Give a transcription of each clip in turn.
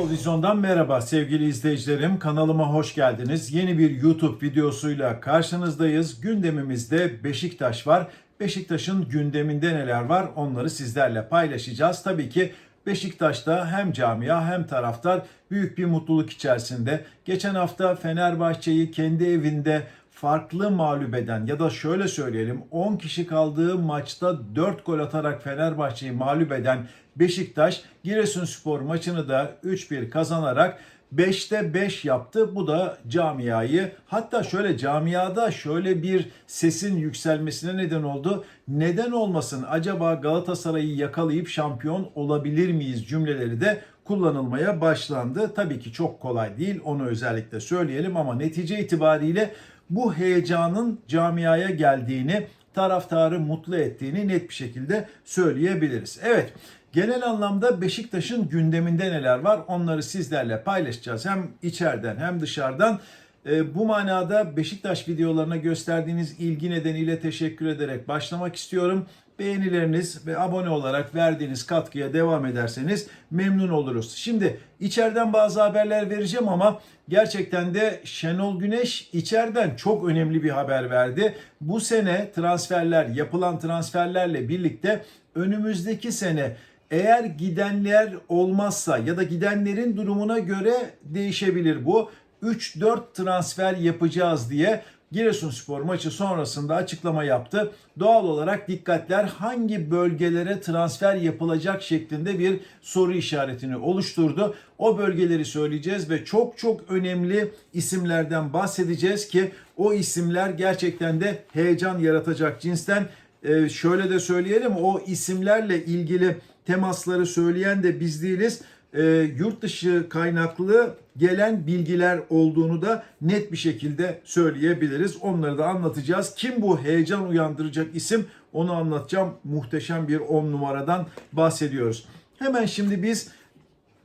Futbol Vizyon'dan merhaba sevgili izleyicilerim. Kanalıma hoş geldiniz. Yeni bir YouTube videosuyla karşınızdayız. Gündemimizde Beşiktaş var. Beşiktaş'ın gündeminde neler var onları sizlerle paylaşacağız. Tabii ki Beşiktaş'ta hem camia hem taraftar büyük bir mutluluk içerisinde. Geçen hafta Fenerbahçe'yi kendi evinde farklı mağlup eden ya da şöyle söyleyelim 10 kişi kaldığı maçta 4 gol atarak Fenerbahçe'yi mağlup eden Beşiktaş Giresunspor maçını da 3-1 kazanarak 5'te 5 yaptı. Bu da camiayı hatta şöyle camiada şöyle bir sesin yükselmesine neden oldu. Neden olmasın acaba Galatasaray'ı yakalayıp şampiyon olabilir miyiz cümleleri de kullanılmaya başlandı. Tabii ki çok kolay değil onu özellikle söyleyelim ama netice itibariyle bu heyecanın camiaya geldiğini, taraftarı mutlu ettiğini net bir şekilde söyleyebiliriz. Evet, genel anlamda Beşiktaş'ın gündeminde neler var onları sizlerle paylaşacağız. Hem içeriden hem dışarıdan. E, bu manada Beşiktaş videolarına gösterdiğiniz ilgi nedeniyle teşekkür ederek başlamak istiyorum. Beğenileriniz ve abone olarak verdiğiniz katkıya devam ederseniz memnun oluruz. Şimdi içeriden bazı haberler vereceğim ama gerçekten de Şenol Güneş içeriden çok önemli bir haber verdi. Bu sene transferler, yapılan transferlerle birlikte önümüzdeki sene eğer gidenler olmazsa ya da gidenlerin durumuna göre değişebilir bu. 3-4 transfer yapacağız diye Giresunspor maçı sonrasında açıklama yaptı. Doğal olarak dikkatler hangi bölgelere transfer yapılacak şeklinde bir soru işaretini oluşturdu. O bölgeleri söyleyeceğiz ve çok çok önemli isimlerden bahsedeceğiz ki o isimler gerçekten de heyecan yaratacak cinsten. Ee, şöyle de söyleyelim o isimlerle ilgili temasları söyleyen de biz değiliz e, yurt dışı kaynaklı gelen bilgiler olduğunu da net bir şekilde söyleyebiliriz. Onları da anlatacağız. Kim bu heyecan uyandıracak isim onu anlatacağım. Muhteşem bir 10 numaradan bahsediyoruz. Hemen şimdi biz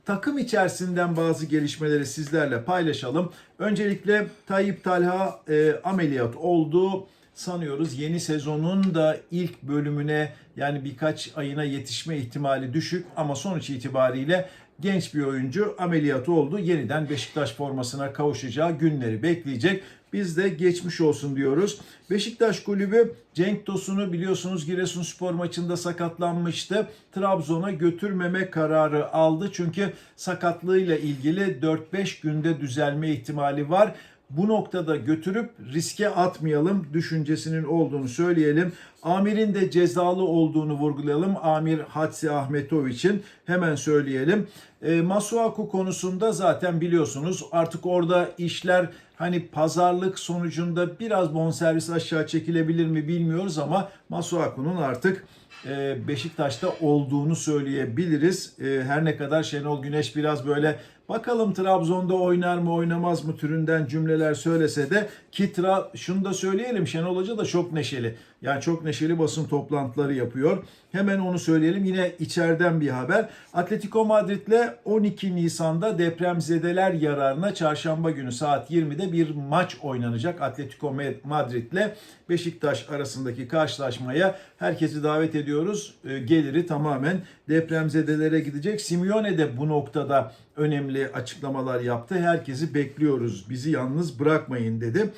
takım içerisinden bazı gelişmeleri sizlerle paylaşalım. Öncelikle Tayyip Talha e, ameliyat oldu sanıyoruz yeni sezonun da ilk bölümüne yani birkaç ayına yetişme ihtimali düşük ama sonuç itibariyle genç bir oyuncu ameliyatı oldu. Yeniden Beşiktaş formasına kavuşacağı günleri bekleyecek. Biz de geçmiş olsun diyoruz. Beşiktaş kulübü Cenk Tosun'u biliyorsunuz Giresunspor maçında sakatlanmıştı. Trabzon'a götürmeme kararı aldı. Çünkü sakatlığıyla ilgili 4-5 günde düzelme ihtimali var bu noktada götürüp riske atmayalım düşüncesinin olduğunu söyleyelim. Amir'in de cezalı olduğunu vurgulayalım. Amir Hatsi Ahmetoviç'in hemen söyleyelim. E, Masuaku konusunda zaten biliyorsunuz artık orada işler hani pazarlık sonucunda biraz bonservis aşağı çekilebilir mi bilmiyoruz ama Masuaku'nun artık Beşiktaş'ta olduğunu söyleyebiliriz. E, her ne kadar Şenol Güneş biraz böyle bakalım Trabzon'da oynar mı oynamaz mı türünden cümleler söylese de ki tra şunu da söyleyelim Şenol Hoca da çok neşeli. Yani çok neşeli basın toplantıları yapıyor. Hemen onu söyleyelim. Yine içeriden bir haber. Atletico Madrid'le 12 Nisan'da depremzedeler yararına çarşamba günü saat 20'de bir maç oynanacak. Atletico Madrid'le Beşiktaş arasındaki karşılaşmaya herkesi davet ediyoruz. E, geliri tamamen depremzedelere gidecek. Simeone de bu noktada önemli açıklamalar yaptı. Herkesi bekliyoruz. Bizi yalnız bırakmayın dedi.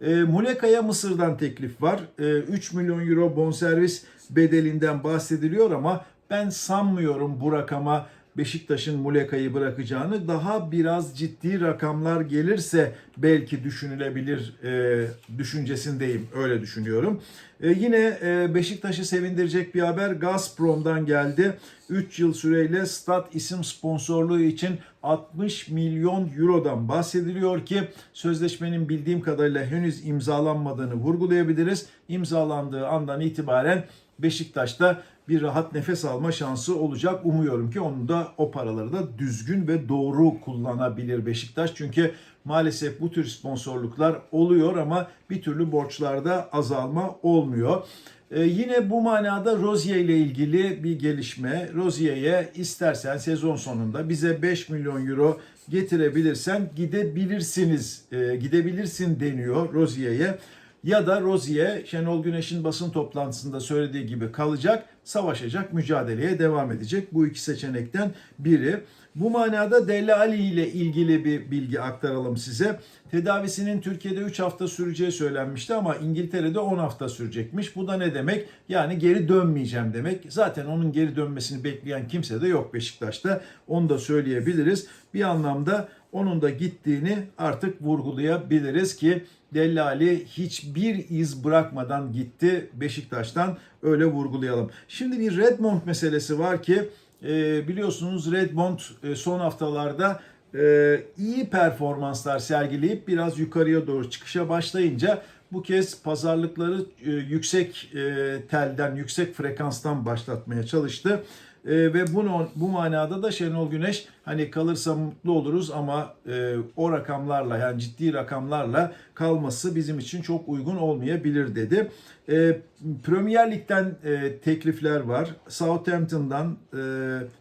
E, Muleka'ya Mısır'dan teklif var. E, 3 milyon euro bonservis bedelinden bahsediliyor ama ben sanmıyorum bu rakama Beşiktaş'ın Muleka'yı bırakacağını daha biraz ciddi rakamlar gelirse belki düşünülebilir e, düşüncesindeyim öyle düşünüyorum. E, yine e, Beşiktaş'ı sevindirecek bir haber Gazprom'dan geldi. 3 yıl süreyle Stat isim sponsorluğu için 60 milyon eurodan bahsediliyor ki sözleşmenin bildiğim kadarıyla henüz imzalanmadığını vurgulayabiliriz. İmzalandığı andan itibaren Beşiktaş'ta bir rahat nefes alma şansı olacak. Umuyorum ki onu da o paraları da düzgün ve doğru kullanabilir Beşiktaş. Çünkü maalesef bu tür sponsorluklar oluyor ama bir türlü borçlarda azalma olmuyor. Ee, yine bu manada Rozier ile ilgili bir gelişme. Rozier'e istersen sezon sonunda bize 5 milyon euro getirebilirsen gidebilirsiniz, e, gidebilirsin deniyor Rozier'e. Ya da Rozier Şenol Güneş'in basın toplantısında söylediği gibi kalacak. Savaşacak, mücadeleye devam edecek. Bu iki seçenekten biri. Bu manada Delle Ali ile ilgili bir bilgi aktaralım size. Tedavisinin Türkiye'de 3 hafta süreceği söylenmişti ama İngiltere'de 10 hafta sürecekmiş. Bu da ne demek? Yani geri dönmeyeceğim demek. Zaten onun geri dönmesini bekleyen kimse de yok Beşiktaş'ta. Onu da söyleyebiliriz. Bir anlamda onun da gittiğini artık vurgulayabiliriz ki Dellali hiçbir iz bırakmadan gitti Beşiktaş'tan öyle vurgulayalım. Şimdi bir Redmond meselesi var ki e, biliyorsunuz Redmond e, son haftalarda e, iyi performanslar sergileyip biraz yukarıya doğru çıkışa başlayınca bu kez pazarlıkları yüksek e, telden, yüksek frekanstan başlatmaya çalıştı. E, ve bunu bu manada da Şenol Güneş hani kalırsa mutlu oluruz ama e, o rakamlarla yani ciddi rakamlarla kalması bizim için çok uygun olmayabilir dedi. E, Premier Lig'den e, teklifler var. Southampton'dan e,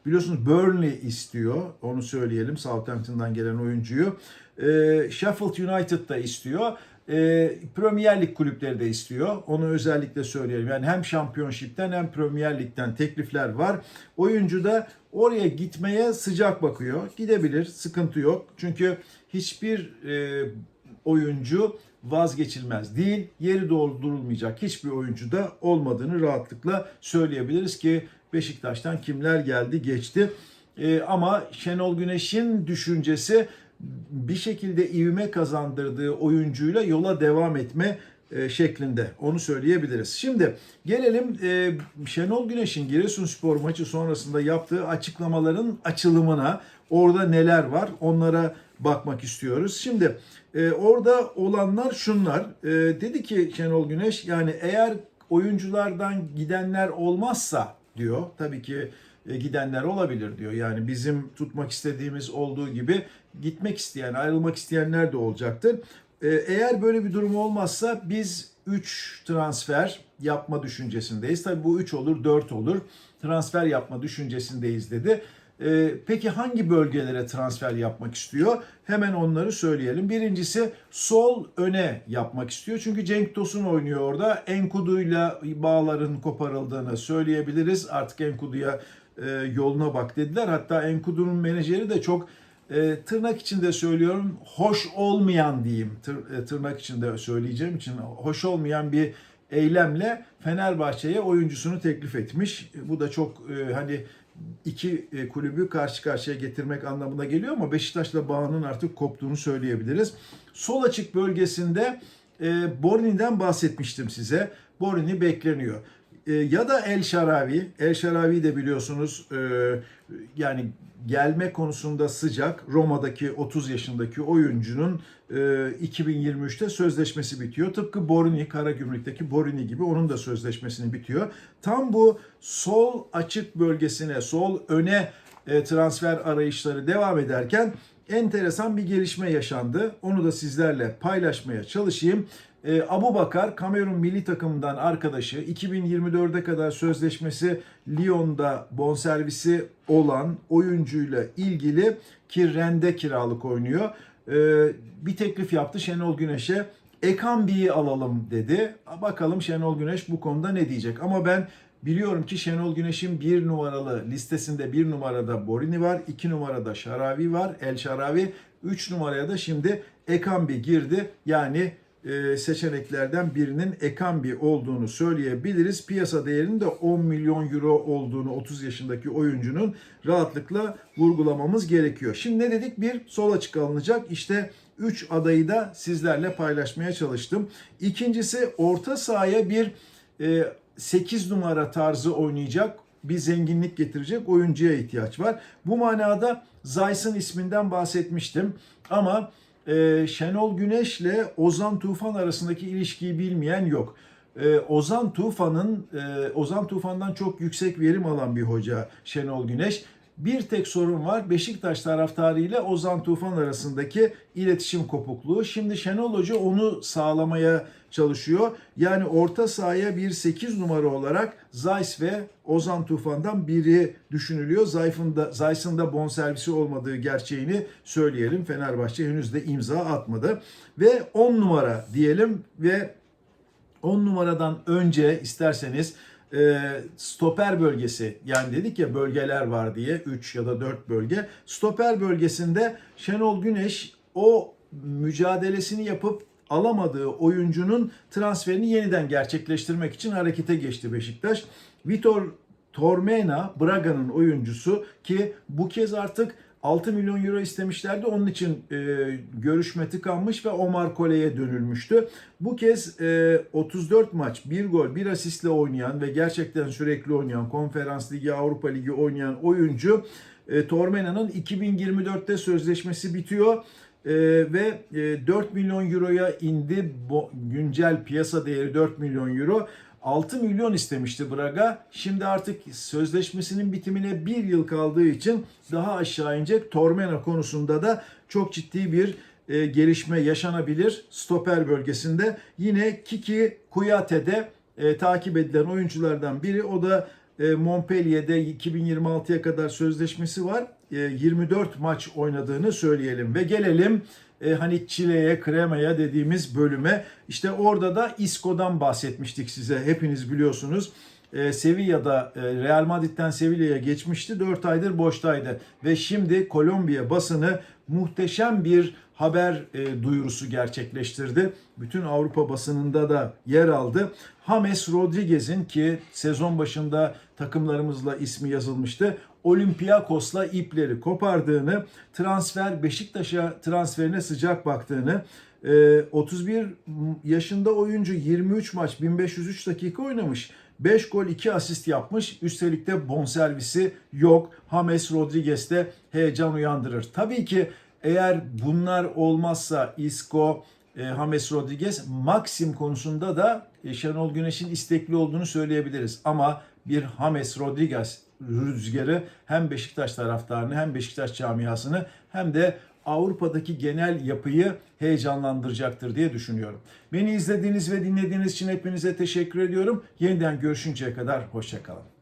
biliyorsunuz Burnley istiyor. Onu söyleyelim Southampton'dan gelen oyuncuyu. E, Sheffield United da istiyor. E, Premier Lig kulüpleri de istiyor. Onu özellikle söyleyelim. Yani hem Championship'ten hem Premier Lig'den teklifler var. Oyuncu da oraya gitmeye sıcak bakıyor. Gidebilir, sıkıntı yok. Çünkü hiçbir e, oyuncu vazgeçilmez değil. Yeri doldurulmayacak hiçbir oyuncu da olmadığını rahatlıkla söyleyebiliriz ki Beşiktaş'tan kimler geldi geçti. E, ama Şenol Güneş'in düşüncesi bir şekilde ivme kazandırdığı oyuncuyla yola devam etme e, şeklinde. Onu söyleyebiliriz. Şimdi gelelim e, Şenol Güneş'in Giresunspor maçı sonrasında yaptığı açıklamaların açılımına. Orada neler var onlara bakmak istiyoruz. Şimdi e, orada olanlar şunlar. Dedi ki Şenol Güneş yani eğer oyunculardan gidenler olmazsa diyor. Tabii ki gidenler olabilir diyor. Yani bizim tutmak istediğimiz olduğu gibi gitmek isteyen, ayrılmak isteyenler de olacaktır. Eğer böyle bir durum olmazsa biz 3 transfer yapma düşüncesindeyiz. Tabii bu 3 olur, 4 olur. Transfer yapma düşüncesindeyiz dedi. Peki hangi bölgelere transfer yapmak istiyor? Hemen onları söyleyelim. Birincisi sol öne yapmak istiyor. Çünkü Cenk Tosun oynuyor orada. Enkudu'yla bağların koparıldığını söyleyebiliriz. Artık Enkudu'ya yoluna bak dediler. Hatta Enkudu'nun menajeri de çok e, tırnak içinde söylüyorum hoş olmayan diyeyim tır, e, tırnak içinde söyleyeceğim için hoş olmayan bir eylemle Fenerbahçe'ye oyuncusunu teklif etmiş. Bu da çok e, hani iki e, kulübü karşı karşıya getirmek anlamına geliyor ama Beşiktaş'la bağının artık koptuğunu söyleyebiliriz. Sol açık bölgesinde e, Borini'den bahsetmiştim size. Borini bekleniyor. E, ya da El Şaravi. El Şaravi de biliyorsunuz e, yani gelme konusunda sıcak. Roma'daki 30 yaşındaki oyuncunun 2023'te sözleşmesi bitiyor. Tıpkı Borini, Karagümrük'teki Borini gibi onun da sözleşmesini bitiyor. Tam bu sol açık bölgesine, sol öne transfer arayışları devam ederken enteresan bir gelişme yaşandı. Onu da sizlerle paylaşmaya çalışayım. Abu Bakar Kamerun milli takımından arkadaşı 2024'e kadar sözleşmesi Lyon'da bonservisi olan oyuncuyla ilgili ki Rende kiralık oynuyor. Bir teklif yaptı Şenol Güneş'e. Ekambi'yi alalım dedi. Bakalım Şenol Güneş bu konuda ne diyecek. Ama ben biliyorum ki Şenol Güneş'in bir numaralı listesinde bir numarada Borini var. iki numarada Şaravi var. El Şaravi. Üç numaraya da şimdi Ekambi girdi. Yani e, seçeneklerden birinin Ekambi olduğunu söyleyebiliriz. Piyasa değerinin de 10 milyon euro olduğunu 30 yaşındaki oyuncunun rahatlıkla vurgulamamız gerekiyor. Şimdi ne dedik? Bir sol açık alınacak. İşte 3 adayı da sizlerle paylaşmaya çalıştım. İkincisi orta sahaya bir 8 e, numara tarzı oynayacak bir zenginlik getirecek oyuncuya ihtiyaç var. Bu manada Zayt'ın isminden bahsetmiştim ama e, Şenol Güneş'le Ozan Tufan arasındaki ilişkiyi bilmeyen yok. E, Ozan Tufan'ın e, Ozan Tufan'dan çok yüksek verim alan bir hoca Şenol Güneş. Bir tek sorun var. Beşiktaş taraftarı ile Ozan Tufan arasındaki iletişim kopukluğu. Şimdi Şenol Hoca onu sağlamaya çalışıyor. Yani orta sahaya bir 8 numara olarak Zayis ve Ozan Tufan'dan biri düşünülüyor. Zayf'ın da, Zayis'in de bonservisi olmadığı gerçeğini söyleyelim. Fenerbahçe henüz de imza atmadı. Ve 10 numara diyelim ve 10 numaradan önce isterseniz e, stoper bölgesi yani dedik ya bölgeler var diye 3 ya da 4 bölge. Stoper bölgesinde Şenol Güneş o mücadelesini yapıp alamadığı oyuncunun transferini yeniden gerçekleştirmek için harekete geçti Beşiktaş. Vitor Tormena Braga'nın oyuncusu ki bu kez artık 6 milyon euro istemişlerdi. Onun için e, görüşme tıkanmış ve Omar Kole'ye dönülmüştü. Bu kez e, 34 maç, 1 gol, 1 asistle oynayan ve gerçekten sürekli oynayan, Konferans Ligi, Avrupa Ligi oynayan oyuncu e, Tormena'nın 2024'te sözleşmesi bitiyor. Ee, ve e, 4 milyon euroya indi. Bo, güncel piyasa değeri 4 milyon euro. 6 milyon istemişti Braga. Şimdi artık sözleşmesinin bitimine bir yıl kaldığı için daha aşağı inecek. Tormena konusunda da çok ciddi bir e, gelişme yaşanabilir stoper bölgesinde. Yine Kiki Kuyate'de e, takip edilen oyunculardan biri. O da e, Montpellier'de 2026'ya kadar sözleşmesi var. E, 24 maç oynadığını söyleyelim ve gelelim e, hani Çile'ye, Krema'ya dediğimiz bölüme. İşte orada da Isco'dan bahsetmiştik size. Hepiniz biliyorsunuz. E, Sevilla'da e, Real Madrid'den Sevilla'ya geçmişti. 4 aydır boştaydı ve şimdi Kolombiya basını muhteşem bir haber e, duyurusu gerçekleştirdi. Bütün Avrupa basınında da yer aldı. James Rodriguez'in ki sezon başında takımlarımızla ismi yazılmıştı. Olympiakos'la ipleri kopardığını, transfer Beşiktaş'a transferine sıcak baktığını, e, 31 yaşında oyuncu 23 maç 1503 dakika oynamış. 5 gol 2 asist yapmış. Üstelik de bonservisi yok. James Rodriguez de heyecan uyandırır. Tabii ki eğer bunlar olmazsa Isco, e, James Rodriguez, Maxim konusunda da e, Şenol Güneş'in istekli olduğunu söyleyebiliriz. Ama bir James Rodriguez rüzgarı hem Beşiktaş taraftarını hem Beşiktaş camiasını hem de Avrupa'daki genel yapıyı heyecanlandıracaktır diye düşünüyorum. Beni izlediğiniz ve dinlediğiniz için hepinize teşekkür ediyorum. Yeniden görüşünceye kadar hoşçakalın.